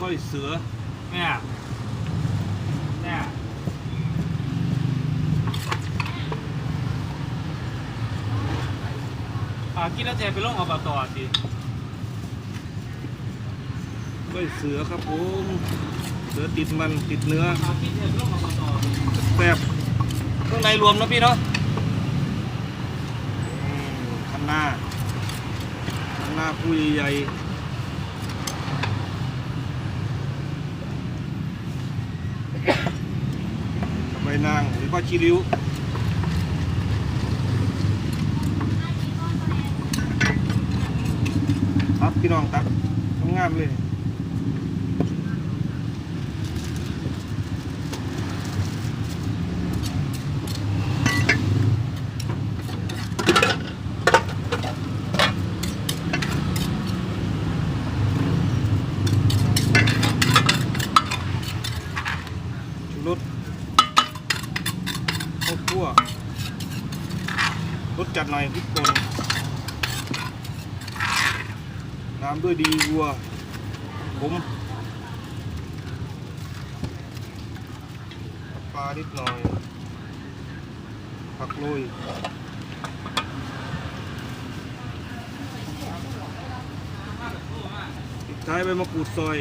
ก้อยเสือเนี่ยเนี่ยอากินแล้วแจไปลงอบตสิก้อยเสือครับผมเสือติดมันติดเนื้ออากินแจไปลงอบตแซ่บข้างในรวมนะพี่เนาะอืมคันหน้าคันหน้าผู้ใหญ่ๆกับใบ นางหรือว่าชีริ้วครับพี่น้องตักงามเลย คั่วรสจัดหน่อยพริกป่นน้ำด้วยดีวัวผมปลานิดหน่อย ผักโรยปิดท้ายใบมะกรูดซอย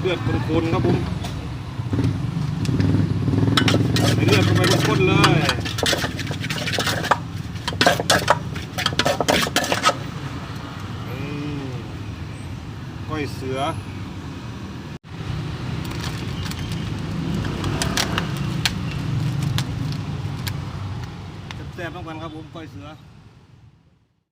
เลือดคนๆครับผมใส่เลือดเข้าไปข้นๆเลยอืมก้อยเสือแซ่บๆต้องกันครับผมก้อยเสือ